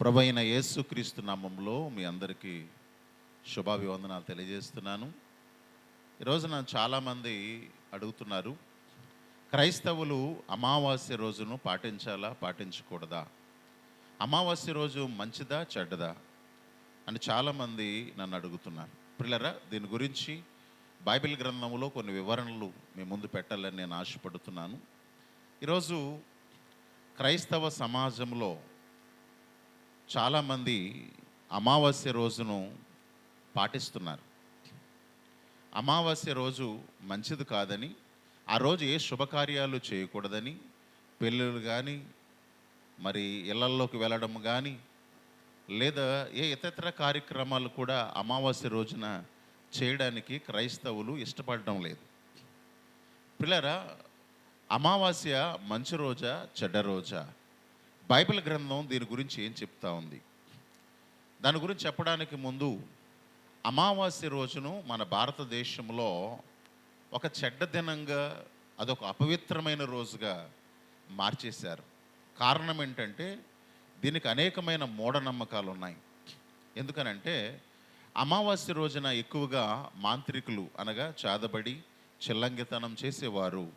ప్రభు అయిన యేసుక్రీస్తు నామంలో మీ అందరికీ శుభాభివందనాలు తెలియజేస్తున్నాను. ఈరోజున చాలామంది అడుగుతున్నారు క్రైస్తవులు అమావాస్య రోజును పాటించాలా పాటించకూడదా? అమావాస్య రోజు మంచిదా చెడ్డదా? అని చాలామంది నన్ను అడుగుతున్నారు. పిల్లరా దీని గురించి బైబిల్ గ్రంథంలో కొన్ని వివరణలు మీ ముందు పెట్టాలని నేను ఆశపడుతున్నాను. ఈరోజు క్రైస్తవ సమాజంలో చాలామంది అమావాస్య రోజును పాటిస్తున్నారు. అమావాస్య రోజు మంచిది కాదని ఆ రోజు ఏ శుభకార్యాలు చేయకూడదని పెళ్ళిళ్ళు కానీ మరి ఇళ్ళల్లోకి వెళ్ళడం కానీ లేదా ఏ ఇతర కార్యక్రమాలు కూడా అమావాస్య రోజున చేయడానికి క్రైస్తవులు ఇష్టపడడం లేదు. పిల్లరా అమావాస్య మంచి రోజా చెడ్డ రోజా? బైబిల్ గ్రంథం దీని గురించి ఏం చెప్తా ఉంది? దాని గురించి చెప్పడానికి ముందు అమావాస్య రోజును మన భారతదేశంలో ఒక చెడ్డ దినంగా అదొక అపవిత్రమైన రోజుగా మార్చేశారు. కారణం ఏంటంటే దీనికి అనేకమైన మూఢనమ్మకాలు ఉన్నాయి ఎందుకనంటే అమావాస్య రోజున ఎక్కువగా మాంత్రికులు అనగా చాదబడి చిల్లంగితనం చేసేవారు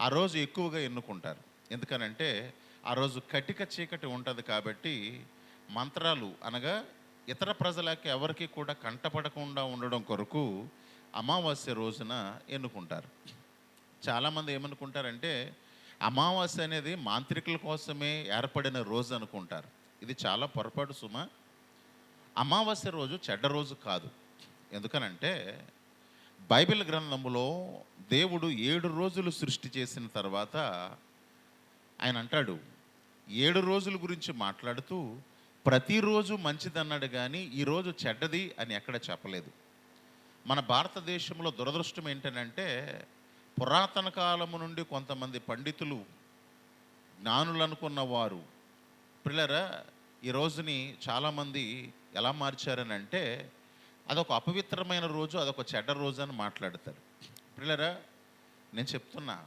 ఆ రోజు ఎక్కువగా ఎన్నుకుంటారు. ఎందుకనంటే ఆ రోజు కటిక చీకటి ఉంటుంది కాబట్టి మంత్రాలు అనగా ఇతర ప్రజలకి ఎవరికి కూడా కంటపడకుండా ఉండడం కొరకు అమావాస్య రోజున ఎన్నుకుంటారు. చాలామంది ఏమనుకుంటారంటే అమావాస్య అనేది మాంత్రికుల కోసమే ఏర్పడిన రోజు అనుకుంటారు. ఇది చాలా పొరపాటు సుమ. అమావాస్య రోజు చెడ్డ రోజు కాదు. ఎందుకనంటే బైబిల్ గ్రంథంలో దేవుడు ఏడు రోజులు సృష్టి చేసిన తర్వాత ఆయన అంటాడు ఏడు రోజుల గురించి మాట్లాడుతూ ప్రతిరోజు మంచిదన్నాడు కానీ ఈరోజు చెడ్డది అని ఎక్కడ చెప్పలేదు. మన భారతదేశంలో దురదృష్టం ఏంటంటే పురాతన కాలము నుండి కొంతమంది పండితులు జ్ఞానులు అనుకున్న వారు పిల్లరా ఈ రోజుని చాలామంది ఎలా మార్చారని అంటే అదొక అపవిత్రమైన రోజు అదొక చెడ్డ రోజు అని మాట్లాడతారు. పిల్లరా నేను చెప్తున్నా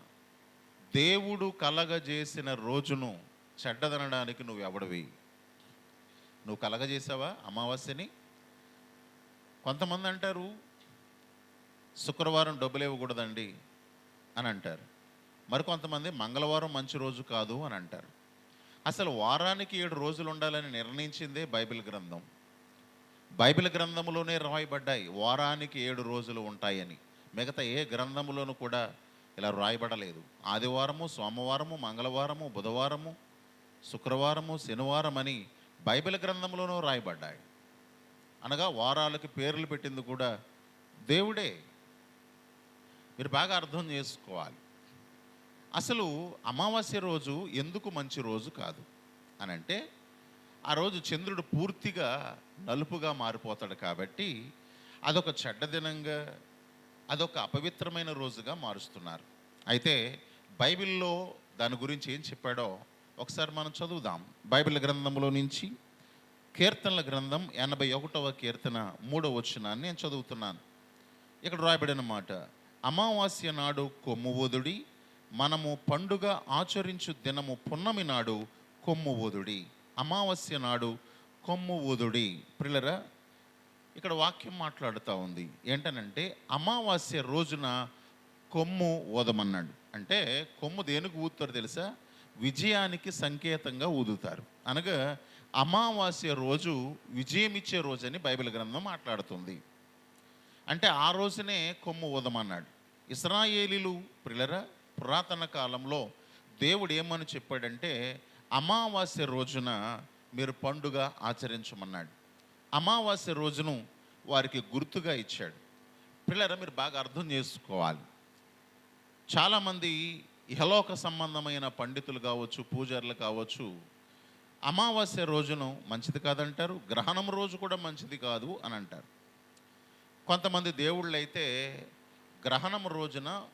దేవుడు కలగజేసిన రోజును చెడ్డదనడానికి నువ్వు ఎవడవి? నువ్వు కలగజేసావా అమావాస్యని? కొంతమంది అంటారు శుక్రవారం డబ్బులు ఇవ్వకూడదండి అని అంటారు. మరి కొంతమంది మంగళవారం మంచి రోజు కాదు అని అంటారు. అసలు వారానికి ఏడు రోజులు ఉండాలని నిర్ణయించిందే బైబిల్ గ్రంథం. బైబిల్ గ్రంథంలోనే రాయబడ్డాయి వారానికి ఏడు రోజులు ఉంటాయని మిగతా ఏ గ్రంథంలోనూ కూడా ఇలా రాయబడలేదు. ఆదివారము సోమవారము మంగళవారము బుధవారము శుక్రవారము శనివారం అని బైబిల్ గ్రంథంలోనూ రాయబడ్డాయి. అనగా వారాలకి పేర్లు పెట్టింది కూడా దేవుడే. మీరు బాగా అర్థం చేసుకోవాలి. అసలు అమావాస్య రోజు ఎందుకు మంచి రోజు కాదు? అని అంటే ఆ రోజు చంద్రుడు పూర్తిగా నలుపుగా మారిపోతాడు కాబట్టి అదొక చెడ్డ దినంగా అదొక అపవిత్రమైన రోజుగా మారుస్తున్నారు. అయితే బైబిల్లో దాని గురించి ఏం చెప్పాడో ఒకసారి మనం చదువుదాం. బైబిల్ గ్రంథంలో నుంచి కీర్తనల గ్రంథం ఎనభై ఒకటవ కీర్తన మూడవ వచనాన్ని నేను చదువుతున్నాను. ఇక్కడ రాయబడిన మాట అమావాస్య నాడు కొమ్మువదుడి మనము పండుగ ఆచరించు దినము పున్నమి నాడు కొమ్ము కొమ్మువదుడి అమావాస్య నాడు కొమ్ము ఊదుడి ప్రిలరా ఇక్కడ వాక్యం మాట్లాడుతూ ఉంది. ఏంటనంటే అమావాస్య రోజున కొమ్ము ఊదమన్నాడు అంటే కొమ్ము దేనికి ఊదుతారు తెలుసా? విజయానికి సంకేతంగా ఊదుతారు. అనగా అమావాస్య రోజు విజయం ఇచ్చే రోజని బైబిల్ గ్రంథం మాట్లాడుతుంది. అంటే ఆ రోజునే కొమ్ము ఊదమన్నాడు. ఇస్రాయేలీలు ప్రిలర పురాతన కాలంలో దేవుడు ఏమని చెప్పాడంటే అమావాస్య రోజున మీరు పండుగ ఆచరించమన్నాడు. అమావాస్య రోజును వారికి గుర్తుగా ఇచ్చాడు. పిల్లర మీరు బాగా అర్థం చేసుకోవాలి. చాలామంది ఇహలోక సంబంధమైన పండితులు కావచ్చు పూజారులు కావచ్చు అమావాస్య రోజును మంచిది కాదంటారు గ్రహణం రోజు కూడా మంచిది కాదు అని అంటారు. కొంతమంది దేవుళ్ళు అయితే గ్రహణం రోజున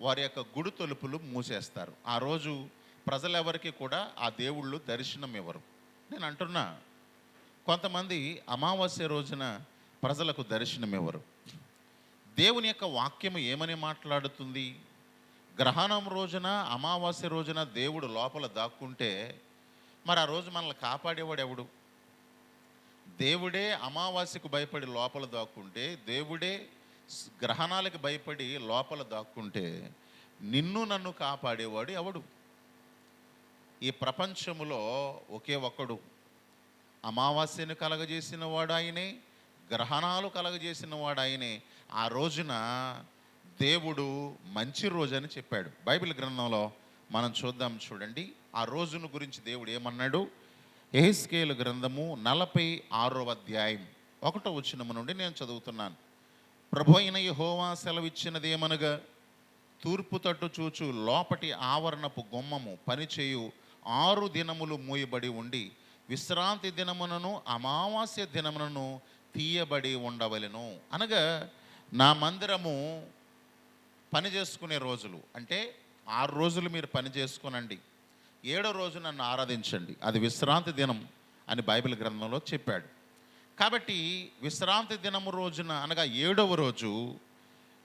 వారి యొక్క గుడి తలుపులు మూసేస్తారు. ఆ రోజు ప్రజలెవరికి కూడా ఆ దేవుళ్ళు దర్శనం ఇవ్వరు. నేను అంటున్నా కొంతమంది అమావాస్య రోజున ప్రజలకు దర్శనం ఇవ్వరు. దేవుని యొక్క వాక్యము ఏమని మాట్లాడుతుంది? గ్రహణం రోజున అమావాస్య రోజున దేవుడు లోపల దాక్కుంటే మరి ఆ రోజు మనల్ని కాపాడేవాడు ఎవడు? దేవుడే అమావాస్యకు భయపడి లోపల దాక్కుంటే దేవుడే గ్రహణాలకు భయపడి లోపల దాక్కుంటే నిన్ను నన్ను కాపాడేవాడు ఎవడు? ఈ ప్రపంచములో ఒకే ఒక్కడు. అమావాస్యను కలగజేసిన వాడు ఆయనే గ్రహణాలు కలగజేసిన వాడు ఆయనే. ఆ రోజున దేవుడు మంచి రోజు అని చెప్పాడు. బైబిల్ గ్రంథంలో మనం చూద్దాం చూడండి. ఆ రోజును గురించి దేవుడు ఏమన్నాడు? ఎహిస్కేలు గ్రంథము నలభై ఆరో అధ్యాయం ఒకటో వచ్చినము నుండి నేను చదువుతున్నాను. ప్రభు అయిన యెహోవా సెలవిచ్చినదేమనగా? తూర్పు తట్టు చూచు లోపటి ఆవరణపు గుమ్మము పనిచేయు ఆరు దినములు మూయబడి ఉండి విశ్రాంతి దినమునను అమావాస్య దినమునను తీయబడి ఉండవలెను. అనగా నా మందిరము పని చేసుకునే రోజులు. అంటే ఆరు రోజులు మీరు పని చేసుకునండి. ఏడో రోజు నన్ను ఆరాధించండి. అది విశ్రాంతి దినం అని బైబిల్ గ్రంథంలో చెప్పాడు. కాబట్టి విశ్రాంతి దినము రోజున అనగా ఏడవ రోజు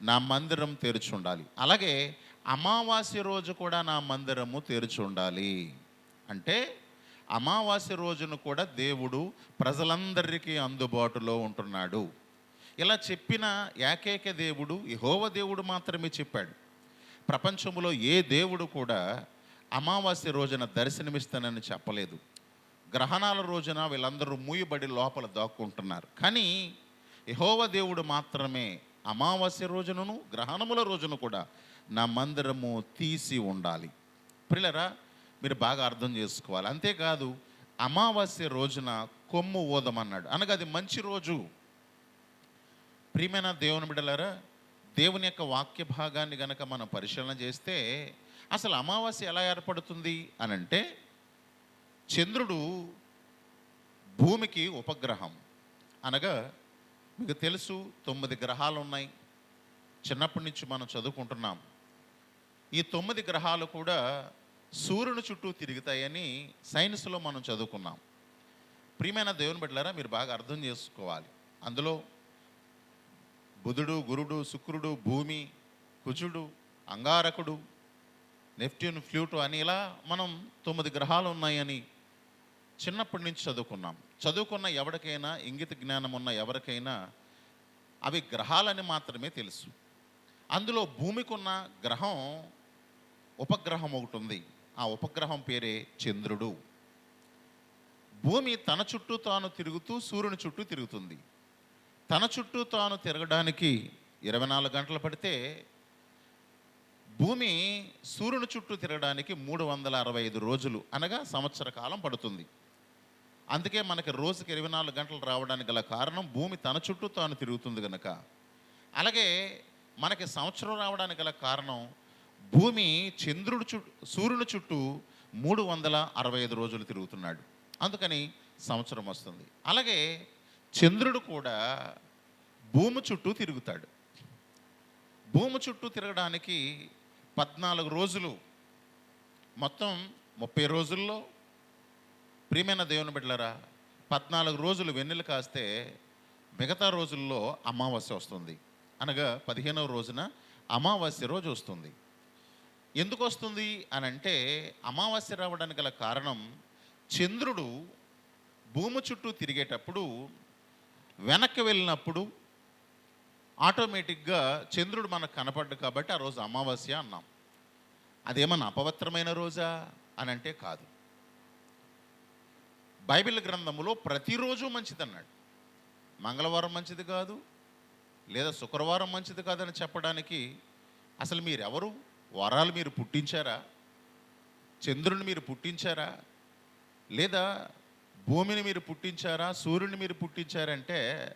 నా మందిరం తెరిచి ఉండాలి. అలాగే అమావాస్య రోజు కూడా నా మందిరము తెరిచి ఉండాలి. అంటే అమావాస్య రోజును కూడా దేవుడు ప్రజలందరికీ అందుబాటులో ఉంటున్నాడు. ఇలా చెప్పిన ఏకైక దేవుడు యహోవ దేవుడు మాత్రమే చెప్పాడు. ప్రపంచంలో ఏ దేవుడు కూడా అమావాస్య రోజున దర్శనమిస్తానని చెప్పలేదు. గ్రహణాల రోజున వీళ్ళందరూ మూయబడి లోపల దాక్కుంటున్నారు. కానీ యహోవ దేవుడు మాత్రమే అమావాస్య రోజునను గ్రహణముల రోజున కూడా నా మందిరము తీసి ఉండాలి. ప్రిలరా మీరు బాగా అర్థం చేసుకోవాలి. అంతేకాదు అమావాస్య రోజున కొమ్ము ఊదమన్నాడు. అనగా అది మంచి రోజు. ప్రియమైన దేవుని బిడ్డలారా దేవుని యొక్క వాక్య భాగాన్ని గనక మనం పరిశీలన చేస్తే అసలు అమావాస్య ఎలా ఏర్పడుతుంది అని అంటే చంద్రుడు భూమికి ఉపగ్రహం. అనగా మీకు తెలుసు తొమ్మిది గ్రహాలు ఉన్నాయి. చిన్నప్పటి నుంచి మనం చదువుకుంటున్నాం. ఈ తొమ్మిది గ్రహాలు కూడా సూర్యుని చుట్టూ తిరుగుతాయని సైన్స్లో మనం చదువుకున్నాం. ప్రియమైన దేవుని బిడ్డలారా మీరు బాగా అర్థం చేసుకోవాలి. అందులో బుధుడు గురుడు శుక్రుడు భూమి కుజుడు అంగారకుడు నెప్ట్యూన్ ఫ్లూటు అని ఇలా మనం తొమ్మిది గ్రహాలు ఉన్నాయని చిన్నప్పటి నుంచి చదువుకున్నాం. చదువుకున్న ఎవరికైనా ఇంగిత జ్ఞానం ఉన్న ఎవరికైనా అవి గ్రహాలని మాత్రమే తెలుసు. అందులో భూమికున్న గ్రహం ఉపగ్రహం ఒకటి ఉంది. ఆ ఉపగ్రహం పేరే చంద్రుడు. భూమి తన చుట్టూ తాను తిరుగుతూ సూర్యుని చుట్టూ తిరుగుతుంది. తన చుట్టూ తాను తిరగడానికి ఇరవై నాలుగు గంటలు పడితే భూమి సూర్యుని చుట్టూ తిరగడానికి మూడు వందల అరవై ఐదు రోజులు అనగా సంవత్సర కాలం పడుతుంది. అందుకే మనకి రోజుకి ఇరవై నాలుగు గంటలు రావడానికి గల కారణం భూమి తన చుట్టూ తాను తిరుగుతుంది కనుక అలాగే మనకి సంవత్సరం రావడానికి గల కారణం భూమి చంద్రుడు చుట్టూ సూర్యుని చుట్టూ మూడు వందల అరవై ఐదు రోజులు తిరుగుతున్నాడు. అందుకని సంవత్సరం వస్తుంది. అలాగే చంద్రుడు కూడా భూమి చుట్టూ తిరుగుతాడు. భూమి చుట్టూ తిరగడానికి పద్నాలుగు రోజులు మొత్తం ముప్పై రోజుల్లో. ప్రియమైన దేవుని బిడ్డలరా పద్నాలుగు రోజులు వెన్నెలు కాస్తే మిగతా రోజుల్లో అమావాస్య వస్తుంది. అనగా పదిహేనవ రోజున అమావాస్య రోజు వస్తుంది. ఎందుకు వస్తుంది అని అంటే అమావాస్య రావడానికి గల కారణం చంద్రుడు భూమి చుట్టూ తిరిగేటప్పుడు వెనక్కి వెళ్ళినప్పుడు ఆటోమేటిక్గా చంద్రుడు మనకు కనపడ్డు కాబట్టి ఆ రోజు అమావాస్య అన్నాం. అదేమన్నా అపవిత్రమైన రోజా అని అంటే కాదు. బైబిల్ గ్రంథములో ప్రతిరోజు మంచిదన్నాడు. మంగళవారం మంచిది కాదు లేదా శుక్రవారం మంచిది కాదని చెప్పడానికి అసలు మీరెవరు? వరాలు మీరు పుట్టించారా? చంద్రుని మీరు పుట్టించారా? లేదా భూమిని మీరు పుట్టించారా? సూర్యుని మీరు పుట్టించారంటే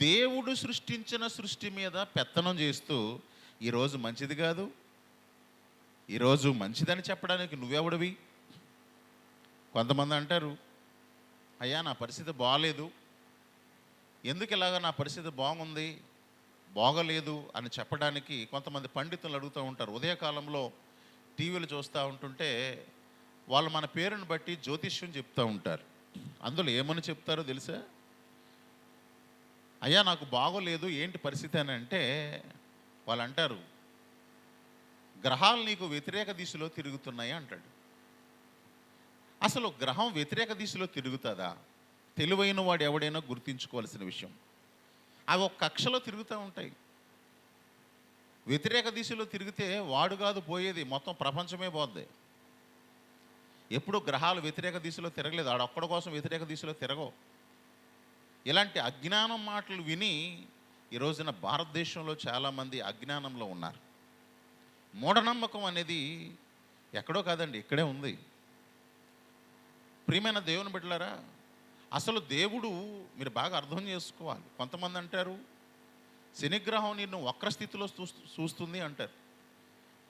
దేవుడు సృష్టించిన సృష్టి మీద పెత్తనం చేస్తూ ఈరోజు మంచిది కాదు. ఈరోజు మంచిదని చెప్పడానికి నువ్వెవడివి? కొంతమంది అంటారు అయ్యా నా పరిస్థితి బాగాలేదు ఎందుకు ఇలాగ నా పరిస్థితి బాగుంది? బాగలేదు అని చెప్పడానికి కొంతమంది పండితులు అడుగుతూ ఉంటారు. ఉదయకాలంలో టీవీలు చూస్తూ ఉంటుంటే వాళ్ళు మన పేరుని బట్టి జ్యోతిష్యం చెప్తూ ఉంటారు. అందులో ఏమని చెప్తారో తెలుసా? అయ్యా నాకు బాగోలేదు ఏంటి పరిస్థితి అని అంటే వాళ్ళు అంటారు గ్రహాలు నీకు వ్యతిరేక దిశలో తిరుగుతున్నాయి అంటాడు. అసలు గ్రహం వ్యతిరేక దిశలో తిరుగుతుందా? తెలివైన వాడు ఎవడైనా గుర్తించుకోవాల్సిన విషయం. అవి ఒక కక్షలో తిరుగుతూ ఉంటాయి. వ్యతిరేక దిశలో తిరిగితే వాడు కాదు పోయేది మొత్తం ప్రపంచమే పోద్ది. ఎప్పుడు గ్రహాలు వ్యతిరేక దిశలో తిరగలేదు. ఆడొక్కడి కోసం వ్యతిరేక దిశలో తిరగవు. ఇలాంటి అజ్ఞానం మాటలు విని ఈ రోజున భారతదేశంలో చాలామంది అజ్ఞానంలో ఉన్నారు. మూఢనమ్మకం అనేది ఎక్కడో కాదండి ఇక్కడే ఉంది. ప్రియమైన దేవుని బిడ్డలారా అసలు దేవుడు మీరు బాగా అర్థం చేసుకోవాలి. కొంతమంది అంటారు శనిగ్రహం నిన్ను వక్ర స్థితిలో చూస్తుంది అంటారు.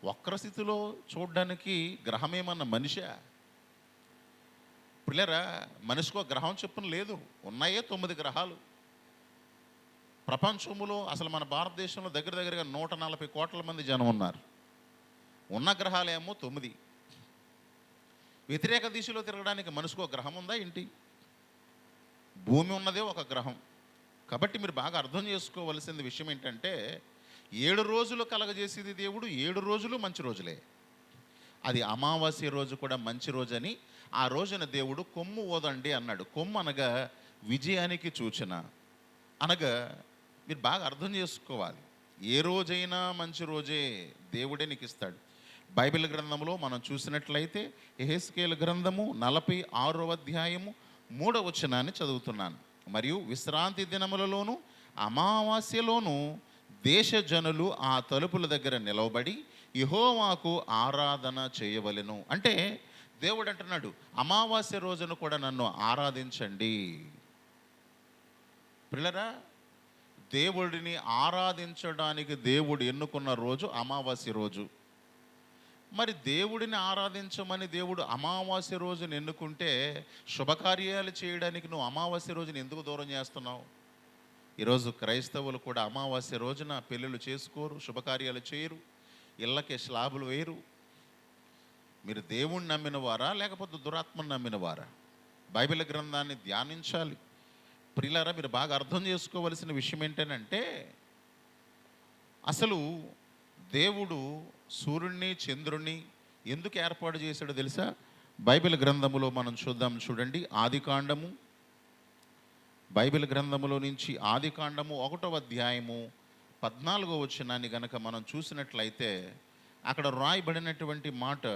వక్ర స్థితిలో చూడడానికి గ్రహం ఏమన్నా మనిషా? పిల్లరా మనిషికో గ్రహం చొప్పున లేదు. ఉన్నాయే తొమ్మిది గ్రహాలు. ప్రపంచంలో అసలు మన భారతదేశంలో దగ్గర దగ్గరగా నూట నలభై కోట్ల మంది జనం ఉన్నారు. ఉన్న గ్రహాలేమో తొమ్మిది. వ్యతిరేక దిశలో తిరగడానికి మనిషికి ఒక గ్రహం ఉందా ఏంటి? భూమి ఉన్నదే ఒక గ్రహం. కాబట్టి మీరు బాగా అర్థం చేసుకోవలసిన విషయం ఏంటంటే ఏడు రోజులు కలగజేసేది దేవుడు ఏడు రోజులు మంచి రోజులే. అది అమావాస్య రోజు కూడా మంచి రోజు అని ఆ రోజున దేవుడు కొమ్ము ఓదండి అన్నాడు. కొమ్ము అనగా విజయానికి సూచన. అనగా మీరు బాగా అర్థం చేసుకోవాలి. ఏ రోజైనా మంచి రోజే దేవుడే నీకు ఇస్తాడు. బైబిల్ గ్రంథంలో మనం చూసినట్లయితే ఎహెస్కేల్ గ్రంథము నలభై ఆరో అధ్యాయము మూడవ వచనాన్ని చదువుతున్నాను. మరియు విశ్రాంతి దినములలోనూ అమావాస్యలోనూ దేశ జనులు ఆ తలుపుల దగ్గర నిలవబడి ఇహోవాకు ఆరాధన చేయవలెను. అంటే దేవుడు అంటున్నాడు అమావాస్య రోజున కూడా నన్ను ఆరాధించండి. పిల్లరా దేవుడిని ఆరాధించడానికి దేవుడు ఎన్నుకున్న రోజు అమావాస్య రోజు. మరి దేవుడిని ఆరాధించమని దేవుడు అమావాస్య రోజున ఎన్నుకుంటే శుభకార్యాలు చేయడానికి నువ్వు అమావాస్య రోజుని ఎందుకు దూరం చేస్తున్నావు? ఈరోజు క్రైస్తవులు కూడా అమావాస్య రోజున పెళ్ళిళ్ళు చేసుకోరు శుభకార్యాలు చేయరు ఇళ్ళకి స్లాబులు వేయరు మీరు దేవుణ్ణి నమ్మిన వారా లేకపోతే దురాత్మను నమ్మిన వారా బైబిల్ గ్రంథాన్ని ధ్యానించాలి. ప్రియులారా మీరు బాగా అర్థం చేసుకోవలసిన విషయం ఏంటంటే అసలు దేవుడు సూర్యుడిని చంద్రుణ్ణి ఎందుకు ఏర్పాటు చేశాడో తెలుసా? బైబిల్ గ్రంథములో మనం చూద్దాం చూడండి. ఆది కాండము. బైబిల్ గ్రంథములో నుంచి ఆది కాండము ఒకటవ అధ్యాయము పద్నాలుగో వచ్చినాన్ని గనక మనం చూసినట్లయితే అక్కడ రాయబడినటువంటి మాట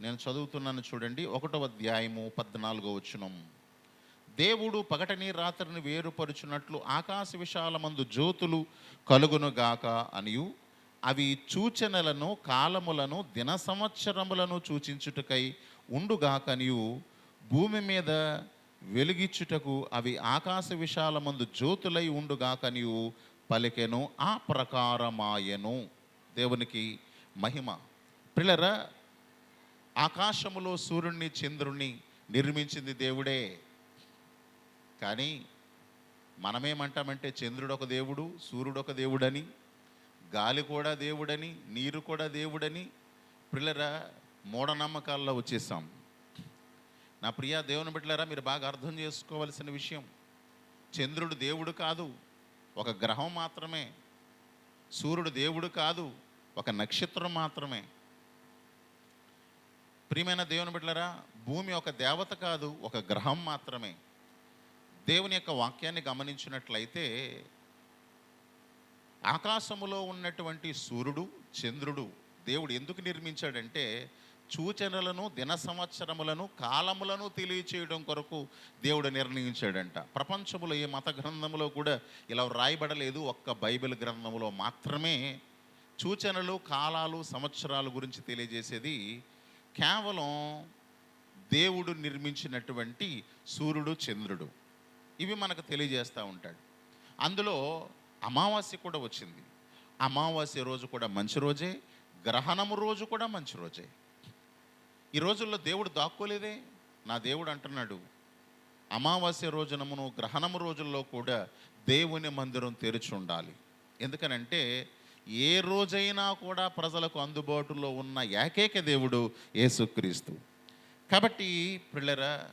నేను చదువుతున్నాను చూడండి ఒకటవ అధ్యాయము పద్నాలుగో వచనం. దేవుడు పగటని రాత్రిని వేరుపరుచున్నట్లు ఆకాశ విశాలమందు జ్యోతులు కలుగునుగాక అనియు. అవి సూచనలను కాలములను దిన సంవత్సరములను సూచించుటకై ఉండుగాకనియు భూమి మీద వెలిగిచ్చుటకు అవి ఆకాశ విశాలమందు జ్యోతులై ఉండుగాకనియు పలికెను ఆ ప్రకారమాయను. దేవునికి మహిమ. పిల్లరా ఆకాశములో సూర్యుడిని చంద్రుణ్ణి నిర్మించింది దేవుడే. కానీ మనమేమంటామంటే చంద్రుడు ఒక దేవుడు సూర్యుడు ఒక దేవుడని గాలి కూడా దేవుడని నీరు కూడా దేవుడని పిల్లరా మూఢనమ్మకాల్లో వచ్చేసాం. నా ప్రియ దేవుని బిడ్డలారా మీరు బాగా అర్థం చేసుకోవలసిన విషయం చంద్రుడు దేవుడు కాదు ఒక గ్రహం మాత్రమే. సూర్యుడు దేవుడు కాదు ఒక నక్షత్రం మాత్రమే. ప్రియమైన దేవుని బిడ్డలరా భూమి ఒక దేవత కాదు ఒక గ్రహం మాత్రమే. దేవుని యొక్క వాక్యాన్ని గమనించినట్లయితే ఆకాశములో ఉన్నటువంటి సూర్యుడు చంద్రుడు దేవుడు ఎందుకు నిర్మించాడంటే సూచనలను దిన సంవత్సరములను కాలములను తెలియచేయడం కొరకు దేవుడు నిర్ణయించాడంట. ప్రపంచంలో ఏ మత గ్రంథములో కూడా ఇలా రాయబడలేదు ఒక్క బైబిల్ గ్రంథములో మాత్రమే. సూచనలు కాలాలు సంవత్సరాల గురించి తెలియజేసేది కేవలం దేవుడు నిర్మించినటువంటి సూర్యుడు చంద్రుడు. ఇవి మనకు తెలియజేస్తూ ఉంటాడు. అందులో అమావాస్య కూడా వచ్చింది. అమావాస్య రోజు కూడా మంచి రోజే గ్రహణము రోజు కూడా మంచి రోజే. ఈ రోజుల్లో దేవుడు దాక్కోలేదే. నా దేవుడు అంటున్నాడు అమావాస్య రోజునమును గ్రహణము రోజుల్లో కూడా దేవుని మందిరం తెరిచి ఉండాలి. ఎందుకనంటే ఏ రోజైనా కూడా ప్రజలకు అందుబాటులో ఉన్న ఏకైక దేవుడు యేసుక్రీస్తు. కాబట్టి పిల్లరా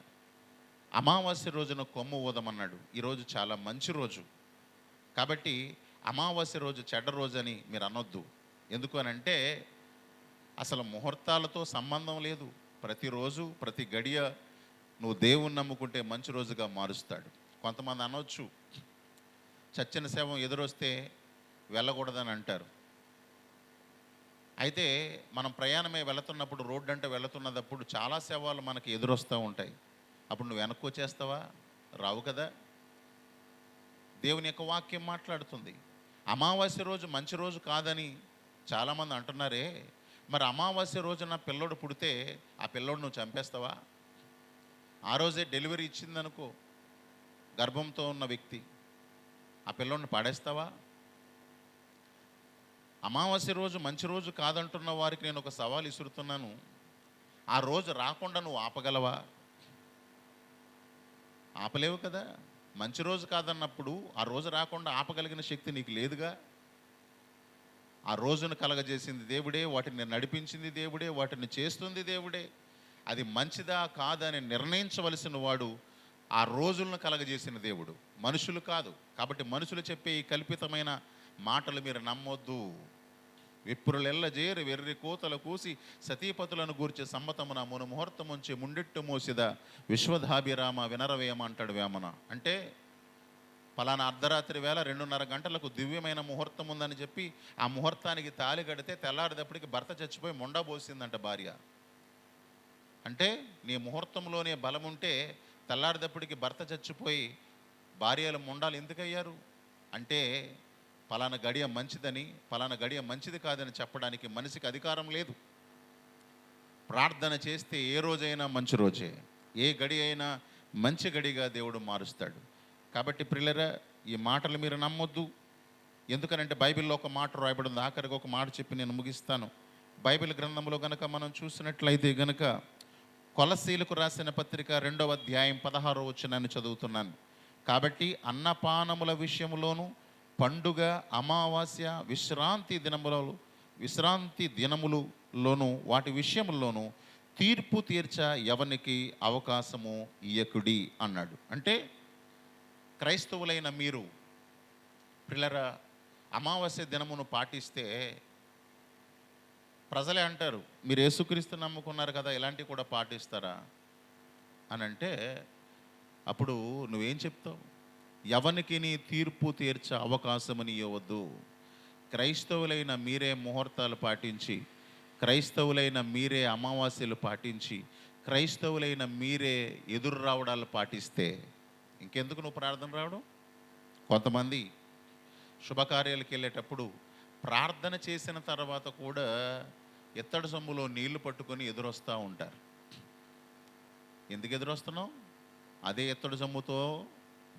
అమావాస్య రోజున కొమ్ము ఊదమన్నాడు. ఈరోజు చాలా మంచి రోజు. కాబట్టి అమావాస్య రోజు చెడ్డ రోజు అని మీరు అనొద్దు. ఎందుకు అని అంటే అసలు ముహూర్తాలతో సంబంధం లేదు. ప్రతిరోజు ప్రతి గడియ నువ్వు దేవుణ్ణి నమ్ముకుంటే మంచి రోజుగా మారుస్తాడు. కొంతమంది అనొచ్చు. చచ్చిన శవం ఎదురొస్తే వెళ్ళకూడదని అంటారు. అయితే మనం ప్రయాణమే వెళుతున్నప్పుడు రోడ్డు అంటే వెళుతున్నప్పుడు చాలా శవాలు మనకి ఎదురొస్తూ ఉంటాయి. అప్పుడు నువ్వు వెనక్కి వచ్చేస్తావా? రావు కదా. దేవుని యొక్క వాక్యం మాట్లాడుతుంది. అమావాస్య రోజు మంచి రోజు కాదని చాలామంది అంటున్నారే మరి అమావాస్య రోజున పిల్లోడు పుడితే ఆ పిల్లోడు నువ్వు చంపేస్తావా? ఆ రోజే డెలివరీ ఇచ్చిందనుకో గర్భంతో ఉన్న వ్యక్తి ఆ పిల్లోడిని పాడేస్తావా? అమావాస్య రోజు మంచి రోజు కాదంటున్న వారికి నేను ఒక సవాల్ ఇసురుతున్నాను ఆ రోజు రాకుండా నువ్వు ఆపగలవా? ఆపలేవు కదా. మంచి రోజు కాదన్నప్పుడు ఆ రోజు రాకుండా ఆపగలిగిన శక్తి నీకు లేదుగా? ఆ రోజును కలగజేసింది దేవుడే వాటిని నడిపించింది దేవుడే వాటిని చేస్తుంది దేవుడే. అది మంచిదా కాదని నిర్ణయించవలసిన వాడు ఆ రోజులను కలగజేసిన దేవుడు. మనుషులు కాదు. కాబట్టి మనుషులు చెప్పే ఈ కల్పితమైన మాటలు మీరు నమ్మొద్దు. విప్రులెల్ల జేరు వెర్రి కోతల కూసి సతీపతులను గూర్చి సమ్మతమున మును ముహూర్తముంచి ముండిట్టు మోసిద విశ్వధాభిరామ వినరవేమ అంటాడు వేమన. అంటే పలానా అర్ధరాత్రి వేళ రెండున్నర గంటలకు దివ్యమైన ముహూర్తం ఉందని చెప్పి ఆ ముహూర్తానికి తాలి కడితే తెల్లారిదప్పటికి భర్త చచ్చిపోయి మొండ పోసిందంట భార్య. అంటే నీ ముహూర్తంలోనే బలం ఉంటే తెల్లారిదప్పటికి భర్త చచ్చిపోయి భార్యలు మొండాలు ఎందుకయ్యారు? అంటే పలానా గడియ మంచిదని పలానా గడియ మంచిది కాదని చెప్పడానికి మనిషికి అధికారం లేదు. ప్రార్థన చేస్తే ఏ రోజైనా మంచి రోజే. ఏ గడి అయినా మంచి గడిగా దేవుడు మారుస్తాడు. కాబట్టి ప్రిల్లరా ఈ మాటలు మీరు నమ్మొద్దు. ఎందుకనంటే బైబిల్లో ఒక మాట రాయబడి ఉంది ఆఖరికి ఒక మాట చెప్పి నేను ముగిస్తాను. బైబిల్ గ్రంథంలో గనక మనం చూసినట్లయితే గనక కొలసీలకు రాసిన పత్రిక రెండవ అధ్యాయం పదహారో వచ్చినాన్ని చదువుతున్నాను. కాబట్టి అన్నపానముల విషయంలోనూ పండుగ అమావాస్య విశ్రాంతి దినములలో విశ్రాంతి దినములలోను వాటి విషయంలోనూ తీర్పు తీర్చ ఎవనికి అవకాశము ఇయకుడి అన్నాడు. అంటే క్రైస్తవులైన మీరు పిల్లర అమావాస్య దినమును పాటిస్తే ప్రజలే అంటారు మీరు యేసుక్రీస్తు నమ్ముకున్నారు కదా ఇలాంటివి కూడా పాటిస్తారా? అని అంటే అప్పుడు నువ్వేం చెప్తావు? ఎవరికి నీ తీర్పు తీర్చే అవకాశమని ఇవ్వద్దు క్రైస్తవులైన మీరే ముహూర్తాలు పాటించి క్రైస్తవులైన మీరే అమావాస్యలు పాటించి క్రైస్తవులైన మీరే ఎదురు రావడాలు పాటిస్తే ఇంకెందుకు నువ్వు ప్రార్థన రావడం? కొంతమంది శుభకార్యాలకు వెళ్ళేటప్పుడు ప్రార్థన చేసిన తర్వాత కూడా ఎత్తడి సొమ్ములో నీళ్ళు పట్టుకొని ఎదురొస్తూ ఉంటారు. ఎందుకు ఎదురొస్తున్నావు? అదే ఎత్తడి సొమ్ముతో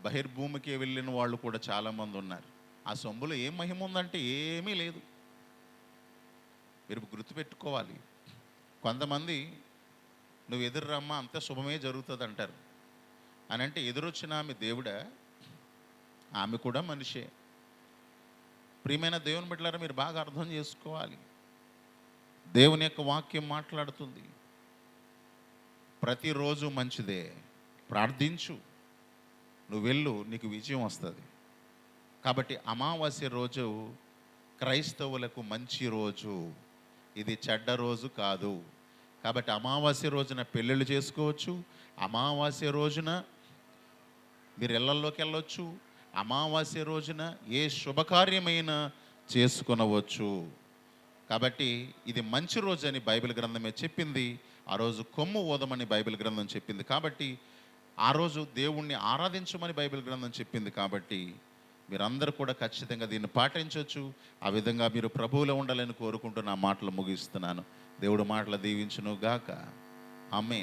బహిర్భూమికి వెళ్ళిన వాళ్ళు కూడా చాలామంది ఉన్నారు. ఆ సొమ్ములో ఏం మహిమ ఉందంటే ఏమీ లేదు. మీరు గుర్తుపెట్టుకోవాలి. కొంతమంది నువ్వు ఎదురు రమ్మా అంత శుభమే జరుగుతుంది అంటారు అని అంటే ఎదురొచ్చిన ఆమె దేవుడా? ఆమె కూడా మనిషే. ప్రియమైన దేవుని బిడ్డలారా మీరు బాగా అర్థం చేసుకోవాలి. దేవుని యొక్క వాక్యం మాట్లాడుతుంది. ప్రతిరోజు మంచిదే. ప్రార్థించు. నువ్వు వెళ్ళు నీకు విజయం వస్తుంది. కాబట్టి అమావాస్య రోజు క్రైస్తవులకు మంచి రోజు. ఇది చెడ్డ రోజు కాదు. కాబట్టి అమావాస్య రోజున పెళ్ళిళ్ళు చేసుకోవచ్చు. అమావాస్య రోజున మీరు ఇళ్ళలోకి వెళ్ళొచ్చు. అమావాస్య రోజున ఏ శుభకార్యమైనా చేసుకునవచ్చు. కాబట్టి ఇది మంచి రోజు అని బైబిల్ గ్రంథమే చెప్పింది. ఆ రోజు కొమ్ము ఓదమని బైబిల్ గ్రంథం చెప్పింది. కాబట్టి ఆ రోజు దేవుణ్ణి ఆరాధించమని బైబిల్ గ్రంథం చెప్పింది కాబట్టి మీరందరూ కూడా ఖచ్చితంగా దీన్ని పాటించవచ్చు. ఆ విధంగా మీరు ప్రభువులో ఉండాలని కోరుకుంటూ నా మాటలు ముగిస్తున్నాను. దేవుడు మాటలు దీవించును గాక ఆమె